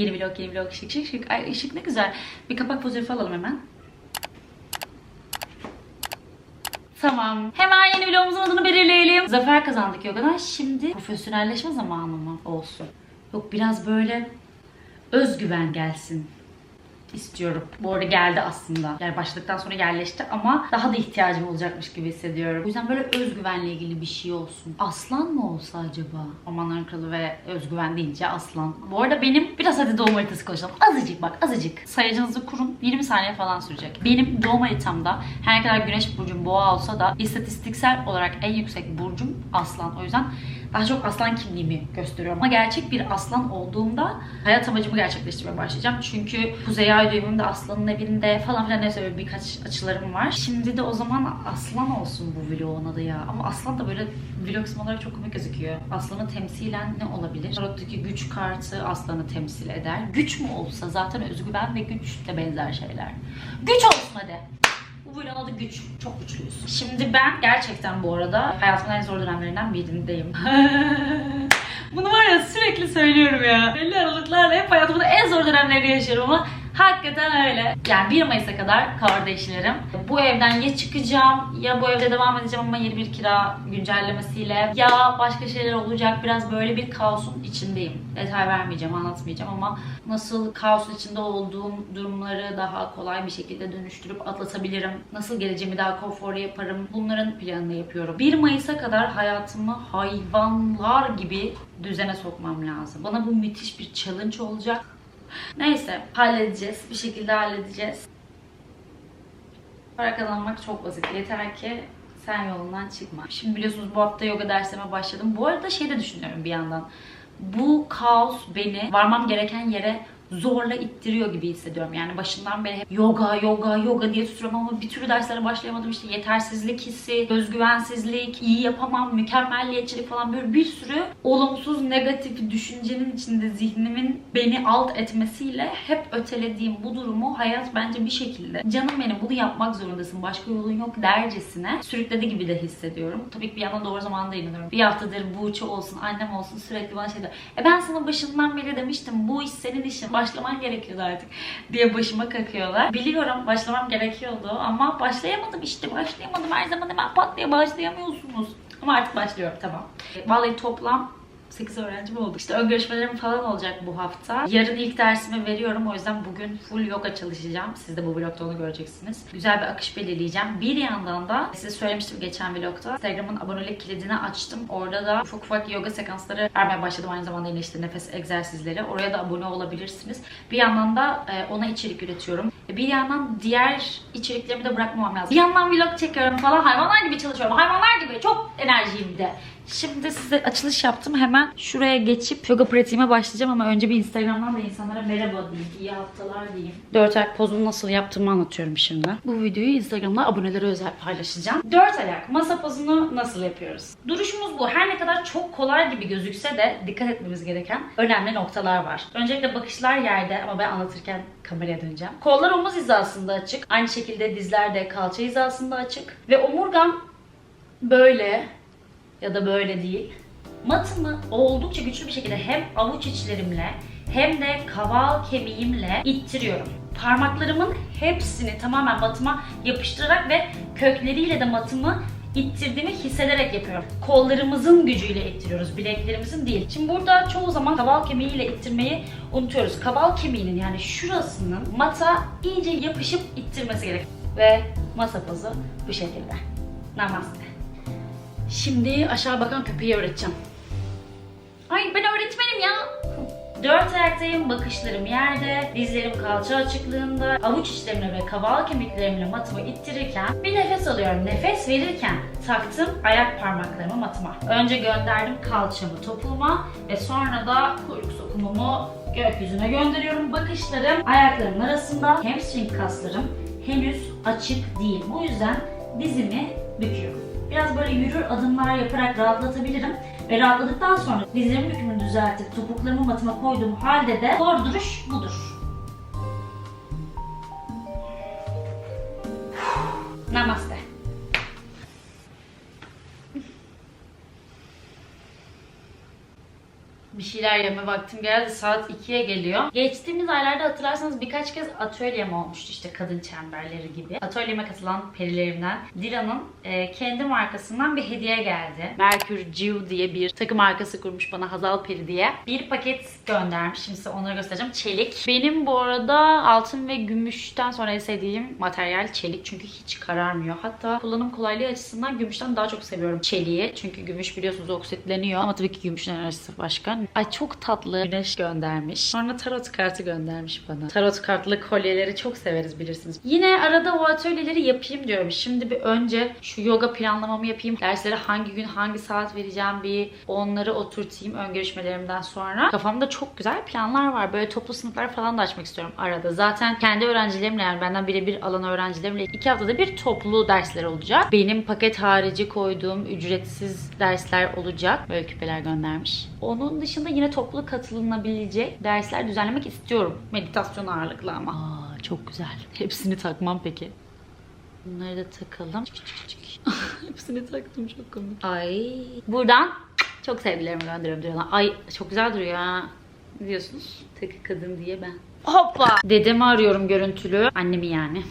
Yeni vlog, yeni vlog, şık şık şık. Ay ışık ne güzel. Bir kapak fotoğrafı alalım hemen. Tamam. Hemen yeni vlogumuzun adını belirleyelim. Zafer kazandık yogadan. Şimdi profesyonelleşme zamanı mı olsun? Yok biraz böyle özgüven gelsin istiyorum. Bu arada geldi aslında. Yani başladıktan sonra yerleşti ama daha da ihtiyacım olacakmış gibi hissediyorum. O yüzden böyle özgüvenle ilgili bir şey olsun. Aslan mı olsa acaba? Ormanların kralı ve özgüven deyince aslan. Bu arada benim biraz hadi doğum haritası konuşalım. Azıcık bak azıcık. Sayacınızı kurun. 20 saniye falan sürecek. Benim doğum haritamda her ne kadar güneş burcum boğa olsa da istatistiksel olarak en yüksek burcum aslan. O yüzden daha çok aslan kimliğimi gösteriyorum. Ama gerçek bir aslan olduğumda hayat amacımı gerçekleştirmeye başlayacağım. Çünkü Kuzey Ay düğümümde aslanın evinde falan filan neyse böyle birkaç açılarım var. Şimdi de o zaman aslan olsun bu vlogun adı ya. Ama aslan da böyle vlog kısmı olarak çok komik gözüküyor. Aslanı temsilen ne olabilir? Tarottaki güç kartı aslanı temsil eder. Güç mü olsa zaten özgüven ve güç de benzer şeyler. Güç olsun hadi. Bu vlogun adı güç. Çok güçlüyüz. Şimdi ben gerçekten bu arada hayatımın en zor dönemlerinden birindeyim. Bunu var ya sürekli söylüyorum ya. Belli aralıklarla hep hayatımın en zor dönemlerini yaşıyorum ama hakikaten öyle. Yani 1 Mayıs'a kadar kardeşlerim. Bu evden ya çıkacağım ya bu evde devam edeceğim ama yeni bir kira güncellemesiyle ya başka şeyler olacak. Biraz böyle bir kaosun içindeyim. Detay vermeyeceğim, anlatmayacağım ama nasıl kaosun içinde olduğum durumları daha kolay bir şekilde dönüştürüp atlatabilirim. Nasıl geleceğimi daha konforlu yaparım. Bunların planını yapıyorum. 1 Mayıs'a kadar hayatımı hayvanlar gibi düzene sokmam lazım. Bana bu müthiş bir challenge olacak. Neyse halledeceğiz. Bir şekilde halledeceğiz. Para kazanmak çok basit. Yeter ki sen yolundan çıkma. Şimdi biliyorsunuz bu hafta yoga dersime başladım. Bu arada şey de düşünüyorum bir yandan. Bu kaos beni varmam gereken yere zorla ittiriyor gibi hissediyorum. Yani başından beri hep yoga, yoga, yoga diye tutuyorum ama bir türlü derslere başlayamadım. İşte yetersizlik hissi, özgüvensizlik, iyi yapamam, mükemmelliyetçilik falan böyle bir sürü olumsuz, negatif düşüncenin içinde zihnimin beni alt etmesiyle hep ötelediğim bu durumu hayat bence bir şekilde canım benim bunu yapmak zorundasın, başka yolun yok dercesine sürükledi gibi de hissediyorum. Tabii ki bir yandan doğru zamanda inanıyorum. Bir haftadır Buğçe olsun, annem olsun sürekli bana şey diyor. E ben sana başından beri demiştim bu iş senin işin başlaman gerekiyordu artık diye başıma kakıyorlar. Biliyorum başlamam gerekiyordu ama başlayamadım işte başlayamadım. Her zaman hemen pat diye başlayamıyorsunuz. Ama artık başlıyorum tamam. Vallahi toplam 8 öğrencim oldu. İşte ön görüşmelerim falan olacak bu hafta. Yarın ilk dersimi veriyorum. O yüzden bugün full yoga çalışacağım. Siz de bu vlogda onu göreceksiniz. Güzel bir akış belirleyeceğim. Bir yandan da size söylemiştim geçen vlogda. Instagram'ın abonelik kilidini açtım. Orada da ufak ufak yoga sekansları vermeye başladım. Aynı zamanda yine işte nefes egzersizleri. Oraya da abone olabilirsiniz. Bir yandan da e, ona içerik üretiyorum. E, Bir yandan diğer içeriklerimi de bırakmamam lazım. Bir yandan vlog çekiyorum falan. Hayvanlar gibi çalışıyorum. Hayvanlar gibi. Çok enerjiyim de. Şimdi size açılış yaptım. Hemen şuraya geçip yoga pratiğime başlayacağım ama önce bir Instagram'dan da insanlara merhaba diyeyim. iyi haftalar diyeyim. Dört ayak pozumu nasıl yaptığımı anlatıyorum şimdi. Bu videoyu Instagram'da abonelere özel paylaşacağım. Dört ayak masa pozunu nasıl yapıyoruz? Duruşumuz bu. Her ne kadar çok kolay gibi gözükse de dikkat etmemiz gereken önemli noktalar var. Öncelikle bakışlar yerde ama ben anlatırken kameraya döneceğim. Kollar omuz hizasında açık. Aynı şekilde dizler de kalça hizasında açık. Ve omurgam böyle ya da böyle değil. Matımı oldukça güçlü bir şekilde hem avuç içlerimle hem de kaval kemiğimle ittiriyorum. Parmaklarımın hepsini tamamen matıma yapıştırarak ve kökleriyle de matımı ittirdiğimi hissederek yapıyorum. Kollarımızın gücüyle ittiriyoruz, bileklerimizin değil. Şimdi burada çoğu zaman kaval kemiğiyle ittirmeyi unutuyoruz. Kaval kemiğinin yani şurasının mata iyice yapışıp ittirmesi gerek. Ve masa pozu bu şekilde. Namaste. Şimdi aşağı bakan köpeği öğreteceğim. Ay ben öğretmenim ya. Dört ayaktayım, bakışlarım yerde, dizlerim kalça açıklığında, avuç içlerimle ve kaval kemiklerimle matımı ittirirken bir nefes alıyorum. Nefes verirken taktım ayak parmaklarımı matıma. Önce gönderdim kalçamı topuğuma ve sonra da kuyruk sokumumu gökyüzüne gönderiyorum. Bakışlarım ayaklarımın arasında, hamstring kaslarım henüz açık değil. Bu yüzden dizimi büküyorum. Biraz böyle yürür adımlar yaparak rahatlatabilirim. Ve rahatladıktan sonra dizlerimin bükümünü düzeltip topuklarımı matıma koyduğum halde de doğru duruş budur. Şeyler yeme vaktim geldi. Saat 2'ye geliyor. Geçtiğimiz aylarda hatırlarsanız birkaç kez atölyem olmuştu işte kadın çemberleri gibi. Atölyeme katılan perilerimden Dila'nın e, kendi markasından bir hediye geldi. Merkür Jiu diye bir takı markası kurmuş bana Hazal Peri diye. Bir paket göndermiş. Şimdi size onları göstereceğim. Çelik. Benim bu arada altın ve gümüşten sonra sevdiğim materyal çelik. Çünkü hiç kararmıyor. Hatta kullanım kolaylığı açısından gümüşten daha çok seviyorum çeliği. Çünkü gümüş biliyorsunuz oksitleniyor. Ama tabii ki gümüşün enerjisi başka. Ay çok tatlı. Güneş göndermiş. Sonra tarot kartı göndermiş bana. Tarot kartlı kolyeleri çok severiz bilirsiniz. Yine arada o atölyeleri yapayım diyorum. Şimdi bir önce şu yoga planlamamı yapayım. Derslere hangi gün hangi saat vereceğim bir onları oturtayım ön görüşmelerimden sonra. Kafamda çok güzel planlar var. Böyle toplu sınıflar falan da açmak istiyorum arada. Zaten kendi öğrencilerimle yani benden birebir alan öğrencilerimle iki haftada bir toplu dersler olacak. Benim paket harici koyduğum ücretsiz dersler olacak. Böyle küpeler göndermiş. Onun dışında yine toplu katılınabilecek dersler düzenlemek istiyorum. Meditasyon ağırlıklı ama. Aa, çok güzel. Hepsini takmam peki. Bunları da takalım. Çık, çık, çık. Hepsini taktım çok komik. Ay. Buradan çok sevgilerimi gönderiyorum diyorlar. Ay çok güzel duruyor ha. Ne diyorsunuz? Takı kadın diye ben. Hoppa. Dedemi arıyorum görüntülü. Annemi yani.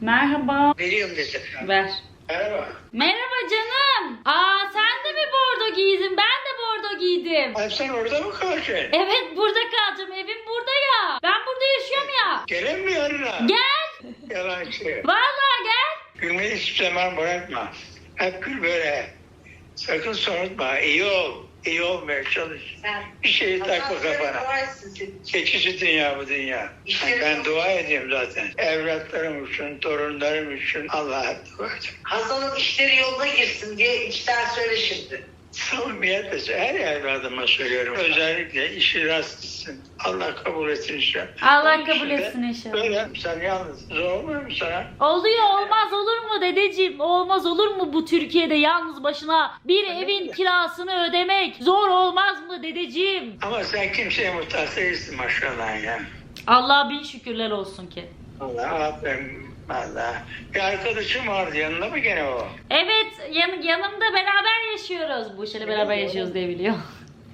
Merhaba. Veriyorum dedim. Ver. Merhaba. Merhaba canım. Aa sen de mi bordo giydin? Ben de bordo giydim. Ay sen orada mı kalacaksın? Evet burada kalacağım. Evim burada ya. Ben burada yaşıyorum ya. Gelen mi yarına? Gel. Yalancı. Vallahi gel. Gülmeyi hiçbir zaman bırakma. Hep gül böyle. Sakın sorutma. İyi ol. İyi olmaya çalış. Bir şeyi takma kafana. Geçici dünya bu dünya. Ben dua ediyorum zaten. Evlatlarım için, torunlarım için Allah'a dua ediyorum. Hasan'ın işleri yoluna girsin diye içten söyle şimdi. Samimiyetle her evladıma söylüyorum. Özellikle işi rast gitsin. Allah kabul etsin inşallah. Allah kabul etsin inşallah. Böyle sen yalnız. Zor olmuyor mu sana? Oluyor olmaz olur mu dedeciğim? Olmaz olur mu bu Türkiye'de yalnız başına bir evin kirasını ödemek? Zor olmaz mı dedeciğim? Ama sen kimseye muhtaç değilsin maşallah ya. Allah bin şükürler olsun ki. Allah aferin. Allah. Bir arkadaşım vardı yanında mı gene o? Evet yan, yanımda beraber yaşıyoruz. Bu işle beraber yaşıyoruz diye biliyor.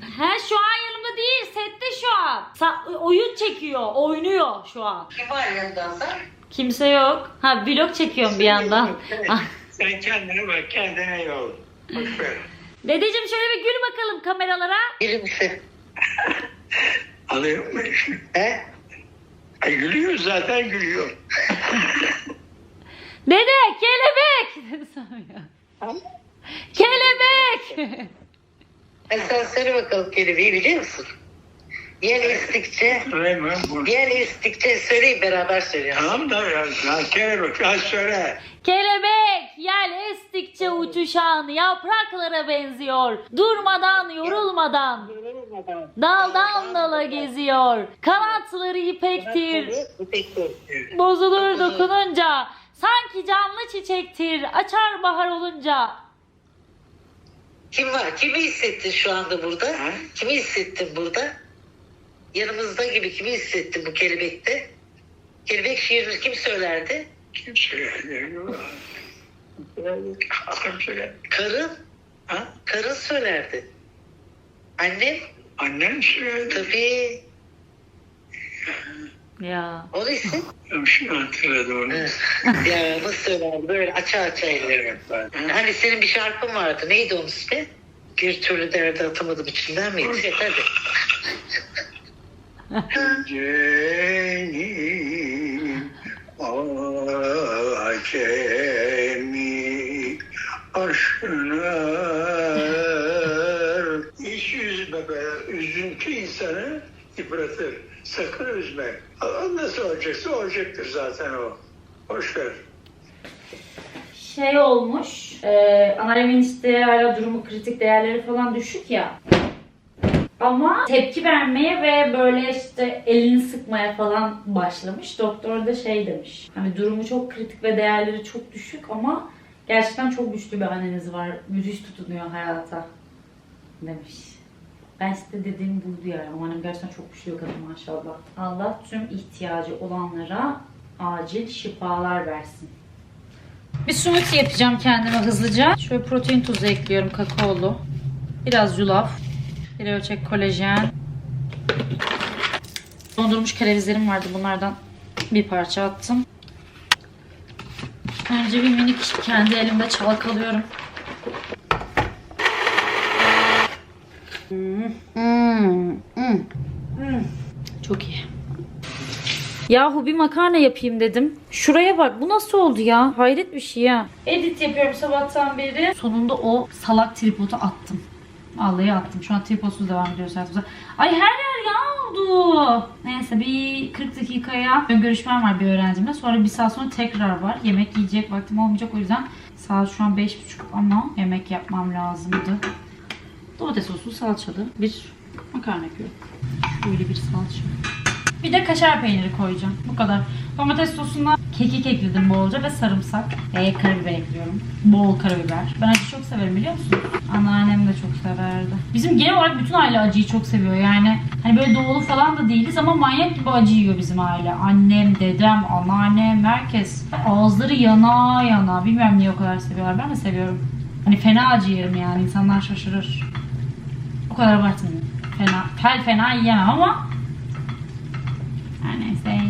He şu an yanımda değil sette şu an. Sa- oyun çekiyor oynuyor şu an. Kim var yanında Hasan? Kimse yok. Ha vlog çekiyorum bir yandan. Ah. Sen kendine bak kendine iyi ol. Boş ver. Dedeciğim şöyle bir gül bakalım kameralara. Gülümse. Ben şimdi. He? Ay gülüyor zaten gülüyor. Dede kelebek. Kelebek. E sen söyle bakalım kelimeyi biliyor musun? Yer istikçe, Süleyman bu. yer istikçe söyleyin beraber söyleyelim. Tamam da ya. ya kelebek hadi söyle. Kelebek yel estikçe uçuşan yapraklara benziyor. Durmadan yorulmadan daldan dala geziyor. Kanatları ipektir. Bozulur dokununca. Sanki canlı çiçektir. Açar bahar olunca. Kim var? Kimi hissettin şu anda burada? Ha? Kimi hissettin burada? Yanımızda gibi kimi hissettin bu kelebekte? Kelebek şiirini kim söylerdi? Kim söylüyor? Karın. Ha? Karın söylerdi. Annem Annem söyledi. tabii. Ya. Onu hisset. Şimdi hatırladım onu. ya nasıl söylerdi? Böyle aça aça ellerini. Hani senin bir şarkın vardı. Neydi onun ismi? Bir türlü derdi atamadım içinden miydi? Evet, hadi. Cenim acemi aşkına Hiç üzme be. Üzüntü insanı yıpratır. Sakın üzme. Nasıl olacaksa olacaktır zaten o. Boş ver. şey olmuş. E, Anaremin işte hala durumu kritik değerleri falan düşük ya. Ama tepki vermeye ve böyle işte elini sıkmaya falan başlamış. Doktor da şey demiş. Hani durumu çok kritik ve değerleri çok düşük ama gerçekten çok güçlü bir anneniz var. Müthiş tutunuyor hayata demiş. Ben işte dediğim buydu yani. Annem gerçekten çok güçlü bir kadın maşallah. Allah tüm ihtiyacı olanlara acil şifalar versin. Bir smoothie yapacağım kendime hızlıca. Şöyle protein tozu ekliyorum kakaolu. Biraz yulaf. Bir ölçek kolajen. Dondurmuş kerevizlerim vardı. Bunlardan bir parça attım. Önce bir minik kendi elimde çalkalıyorum. Hmm, hmm, hmm. Hmm. Çok iyi. Yahu bir makarna yapayım dedim. Şuraya bak bu nasıl oldu ya? Hayret bir şey ya. Edit yapıyorum sabahtan beri. Sonunda o salak tripodu attım. Vallahi attım. Şu an tripodsuz devam ediyoruz hayatımıza. Ay her yer yağ oldu. Neyse bir 40 dakikaya görüşmem var bir öğrencimle. Sonra bir saat sonra tekrar var. Yemek yiyecek vaktim olmayacak. O yüzden saat şu an 5.30 ama yemek yapmam lazımdı. Domates soslu salçalı bir makarna yapıyorum. Şöyle bir salça. Bir de kaşar peyniri koyacağım. Bu kadar. Domates sosuna kekik ekledim bolca ve sarımsak. Ve karabiber ekliyorum. Bol karabiber. Ben acı çok severim biliyor musun? Anneannem de çok severdi. Bizim genel olarak bütün aile acıyı çok seviyor. Yani hani böyle doğulu falan da değiliz ama manyak gibi acı yiyor bizim aile. Annem, dedem, anneannem, herkes. Ağızları yana yana. Bilmiyorum niye o kadar seviyorlar. Ben de seviyorum. Hani fena acı yerim yani. insanlar şaşırır. O kadar abartmayayım. Fena, fel fena yiyemem ama her neyse.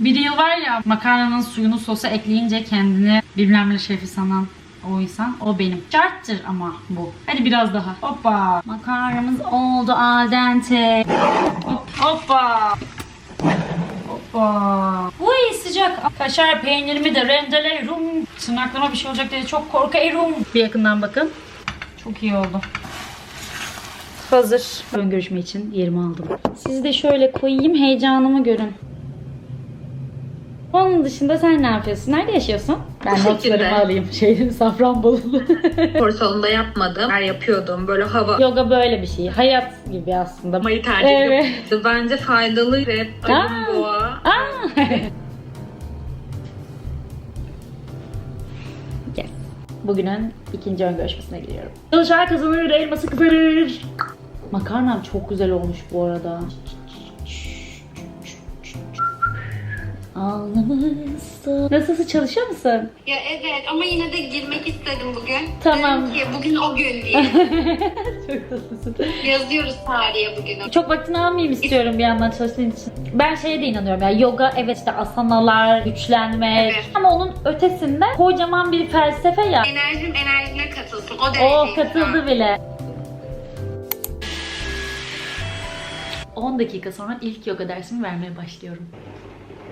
Bir yıl var ya makarnanın suyunu sosa ekleyince kendini bilmem ne şefi sanan o insan o benim. Şarttır ama bu. Hadi biraz daha. Hoppa. Makarnamız oldu al dente. Hop, hoppa. Hoppa. Uy sıcak. Kaşar peynirimi de rendelerim. Tırnaklarıma bir şey olacak diye çok korkuyorum. Bir yakından bakın. Çok iyi oldu. Hazır. Ön görüşme için yerimi aldım. Sizi de şöyle koyayım heyecanımı görün. Onun dışında sen ne yapıyorsun? Nerede yaşıyorsun? Ben şekilde. notlarımı alayım. Şey, Safranbolu. Spor salonunda yapmadım. Her yapıyordum. Böyle hava Yoga böyle bir şey. Hayat gibi aslında. yapmayı tercih Evet. ediyorum. Bence faydalı ve Aa. ayın boğa. Aa! yes. Bugünün ikinci ön görüşmesine gidiyorum. Çalışan kazanır, elması kızarır. Makarnam çok güzel olmuş bu arada. Ağlamışsın. Nasılsın çalışıyor musun? Ya evet ama yine de girmek istedim bugün. Tamam. Dedim ki bugün o gün diye. çok tatlısın. Yazıyoruz tarihe bugünü. Çok vaktini almayayım istiyorum bir yandan çalıştığın için. Ben şeye de inanıyorum ya yoga evet işte asanalar, güçlenmek Evet. ama onun ötesinde kocaman bir felsefe ya. Enerjim enerjine katılsın. O derece. Oh katıldı bile. 10 dakika sonra ilk yoga dersimi vermeye başlıyorum.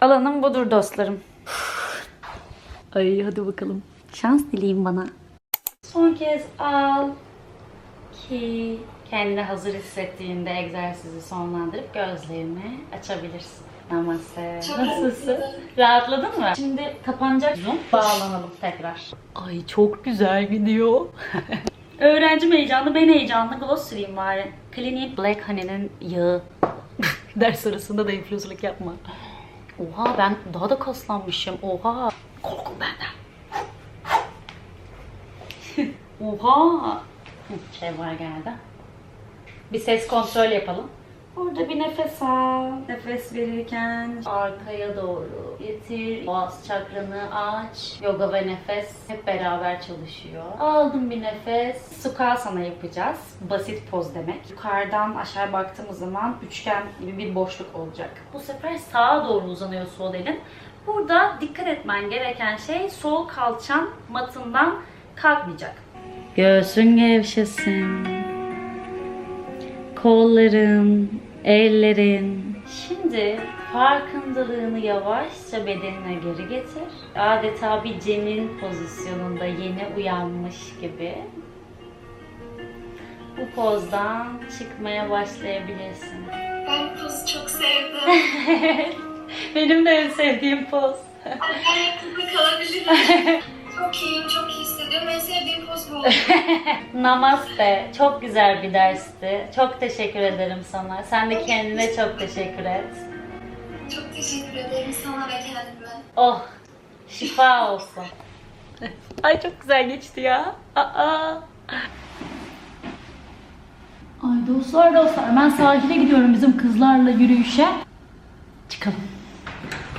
Alanım budur dostlarım. Ay hadi bakalım. Şans dileyim bana. Son kez al ki kendini hazır hissettiğinde egzersizi sonlandırıp gözlerini açabilirsin. Namaste. Nasılsın? Rahatladın mı? Şimdi kapanacak zoom. Bağlanalım tekrar. Ay çok güzel gidiyor. Öğrencim heyecanlı, ben heyecanlı. Gloss süreyim bari. Clinique Black Honey'nin yağı. Ders arasında da influencerlık yapma. Oha ben daha da kaslanmışım. Oha. Korkun benden. Oha. Şey var geldi. Bir ses kontrol yapalım. Burada bir nefes al. Nefes verirken arkaya doğru getir. Boğaz çakranı aç. Yoga ve nefes hep beraber çalışıyor. Aldım bir nefes. Sukhasana yapacağız. Basit poz demek. Yukarıdan aşağı baktığımız zaman üçgen gibi bir boşluk olacak. Bu sefer sağa doğru uzanıyor sol elin. Burada dikkat etmen gereken şey sol kalçan matından kalkmayacak. Göğsün gevşesin kolların, ellerin. Şimdi farkındalığını yavaşça bedenine geri getir. Adeta bir cenin pozisyonunda yeni uyanmış gibi. Bu pozdan çıkmaya başlayabilirsin. Ben pozu çok sevdim. Benim de en sevdiğim poz. Yakında kalabilirim. çok iyiyim, çok iyi hissediyorum. En sevdiğim poz bu. Namaste. Çok güzel bir dersti. Çok teşekkür ederim sana. Sen de kendine çok teşekkür et. çok teşekkür ederim sana ve kendime. Oh, şifa olsun. Ay çok güzel geçti ya. Aa. Ay dostlar dostlar ben sahile gidiyorum bizim kızlarla yürüyüşe. Çıkalım.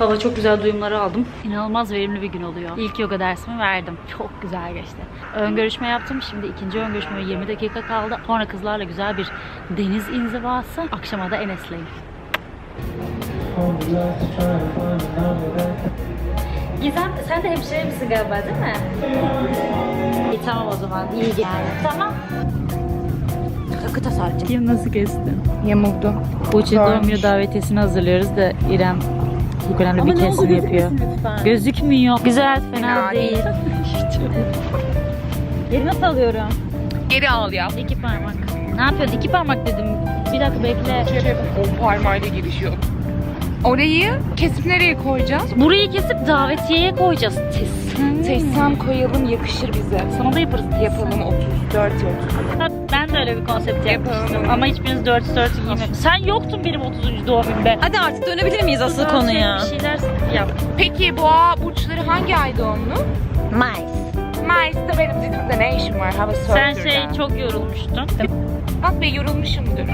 Valla çok güzel duyumları aldım. İnanılmaz verimli bir gün oluyor. İlk yoga dersimi verdim. Çok güzel geçti. Ön görüşme yaptım. Şimdi ikinci ön görüşmeme 20 dakika kaldı. Sonra kızlarla güzel bir deniz inzivası. Akşama da Enes'leyim. Gizem sen de hemşire misin galiba değil mi? İyi tamam o zaman. İyi gel. Tamam. Takı tasarlayacağım. Kim nasıl kestin? Yamuldu. Buğçe doğum günü davetiyesini hazırlıyoruz da İrem çok önemli bir kesim yapıyor. Gözükmüyor. Güzel, fena değil. Geri nasıl alıyorum? Geri al ya. İki parmak. Ne yapıyorsun? İki parmak dedim. Bir dakika bekle. O parmağıyla giriş yok. Orayı kesip nereye koyacağız? Burayı kesip davetiyeye koyacağız. Tes. Seçsem koyalım yakışır bize. Sana da yaparız. Yapalım 34 yok. Öyle bir konsept yapmıştım. Ama hiçbiriniz 4 4 giymemişsiniz. Sen yoktun benim 30. doğum günümde. Hadi artık dönebilir miyiz asıl konuya? Bir şeyler yap. Peki boğa burçları hangi ay doğumlu? Mayıs. Mayıs'ta benim dizimde ne işim var? Hava Sen şey çok yorulmuştun. Bak be yorulmuşumdur.